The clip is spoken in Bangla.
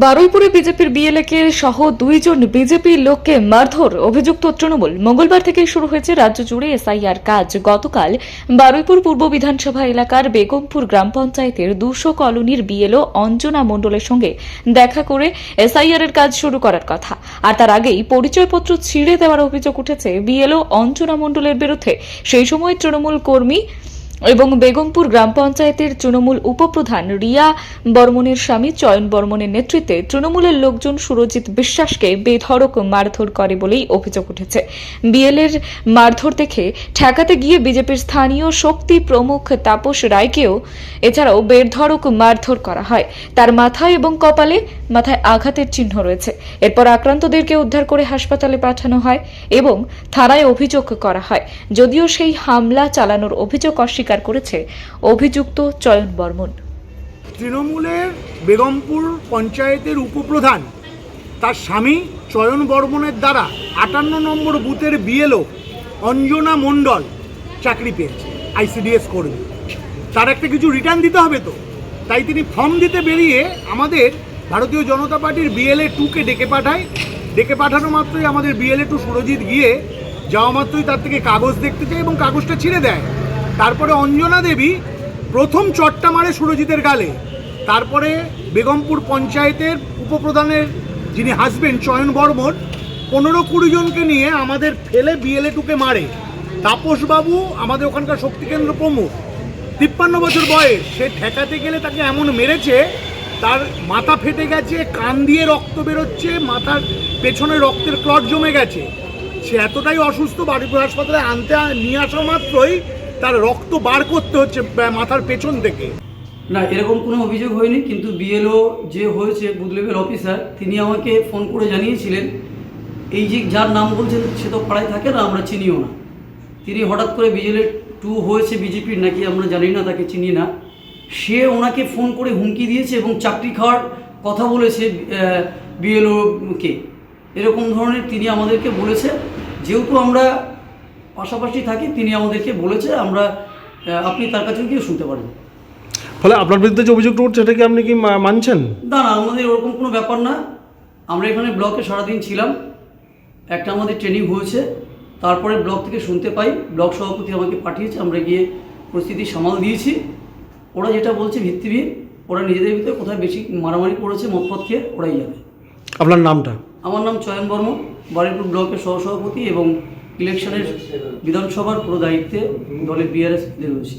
বারুইপুরে বিজেপির বিএলএকে সহ দুইজন বিজেপির লোককে মারধর, অভিযুক্ত তৃণমূল। মঙ্গলবার থেকে শুরু হয়েছে রাজ্য জুড়ে এসআইআর কাজ। গতকাল বারুইপুর পূর্ব বিধানসভা এলাকার বেগমপুর গ্রাম পঞ্চায়েতের দুশো কলোনির বিএলও অঞ্জনা মণ্ডলের সঙ্গে দেখা করে এসআইআর এর কাজ শুরু করার কথা। আর তার আগেই পরিচয়পত্র ছিঁড়ে দেওয়ার অভিযোগ উঠেছে বিএলও অঞ্জনা মণ্ডলের বিরুদ্ধে। সেই সময় তৃণমূল কর্মী এবং বেগমপুর গ্রাম পঞ্চায়েতের তৃণমূল উপপ্রধান রিয়া বর্মনের স্বামী চয়ন বর্মনের নেতৃত্বে তৃণমূলের লোকজন সুরজিৎ বিশ্বাসকে বেধড়ক মারধর করে বলেই অভিযোগ উঠেছে। বিএলের মারধর দেখে ঠেকাতে গিয়ে বিজেপির স্থানীয় শক্তি প্রমুখ তাপস রায়কেও এছাড়াও বেধড়ক মারধর করা হয়। তার মাথায় এবং কপালে মাথায় আঘাতের চিহ্ন রয়েছে। এরপর আক্রান্তদেরকে উদ্ধার করে হাসপাতালে পাঠানো হয় এবং থানায় অভিযোগ করা হয়। যদিও সেই হামলা চালানোর অভিযোগ অস্বীকার করেছে অভিযুক্ত চয়ন বর্মন। তৃণমূলের বেগমপুর পঞ্চায়েতের উপপ্রধান, তার স্বামী চয়ন বর্মনের দ্বারা আটান্ন নম্বর বুথের বিএলও অঞ্জনা মণ্ডল চাকরি পেয়েছে, আইসিডিএস কর্মী। তার একটা কিছু রিটার্ন দিতে হবে তো, তাই তিনি ফর্ম দিতে বেরিয়ে আমাদের ভারতীয় জনতা পার্টির বিএলএ টুকে ডেকে পাঠায়। ডেকে পাঠানো মাত্রই আমাদের বিএলএ টু সুরজিৎ গিয়ে যাওয়া মাত্রই তার থেকে কাগজ দেখতে চায় এবং কাগজটা ছিঁড়ে দেয়। তারপরে অঞ্জনা দেবী প্রথম চটটা মারে সুরজিতের গালে। তারপরে বেগমপুর পঞ্চায়েতের উপপ্রধানের যিনি হাসবেন্ড চয়ন বর্মন, পনেরো কুড়ি জনকে নিয়ে আমাদের ফেলে বিএলএ টুকে মারে। তাপসবাবু আমাদের ওখানকার শক্তিকেন্দ্র প্রমুখ। তিপ্পান্ন বছর বয়স, সে ঠেকাতে গেলে তাকে এমন মেরেছে, তার মাথা ফেটে গেছে, কান দিয়ে রক্ত বেরোচ্ছে, মাথার পেছনে রক্তের ক্লট জমে গেছে। সে এতটাই অসুস্থ বাড়িপুর হাসপাতালে আনতে নিয়ে আসা মাত্রই তার রক্ত বার করতে হচ্ছে মাথার পেছন থেকে। না, এরকম কোনো অভিযোগ হয়নি, কিন্তু বিএলও যে হয়েছে বুথ লেভেল অফিসার, তিনি আমাকে ফোন করে জানিয়েছিলেন, এই যে যার নাম বলছেন সে তো পাড়ায় থাকে না, আমরা চিনিও না। তিনি হঠাৎ করে বিজেলের টু হয়েছে বিজেপির নাকি আমরা জানি না, তাকে চিনি না। সে ওনাকে ফোন করে হুমকি দিয়েছে এবং চাকরি খাওয়ার কথা বলেছে বিএলওকে এরকম ধরনের তিনি আমাদেরকে বলেছে। যেহেতু আমরা পাশাপাশি থাকি তিনি আমাদেরকে বলেছে আমরা আপনি তার কাছে গিয়ে শুনতে পারেন ফলে আপনার বিরুদ্ধে যে অভিযোগ উঠছে সেটা কি আপনি কি মানছেন? না না আমাদের ওরকম কোনো ব্যাপার না। আমরা এখানে ব্লকে সারাদিন ছিলাম। একটা আমাদের ট্রেনিং হয়েছে। তারপরে ব্লক থেকে শুনতে পাই। ব্লক সভাপতি আমাকে পাঠিয়েছে। আমরা গিয়ে পরিস্থিতি সামাল দিয়েছি। ওরা যেটা বলছে ভিত্তিহীন ওরা নিজেদের ভিতরে কোথায় বেশি মারামারি করেছে মতপথ খেয়ে ওরাই যাবে আপনার নামটা? আমার নাম চয়ন বর্মন বারুইপুর ব্লকের সহসভাপতি এবং ইলেকশনের বিধানসভার পুরো দায়িত্বে দলের বিআরএস রয়েছি।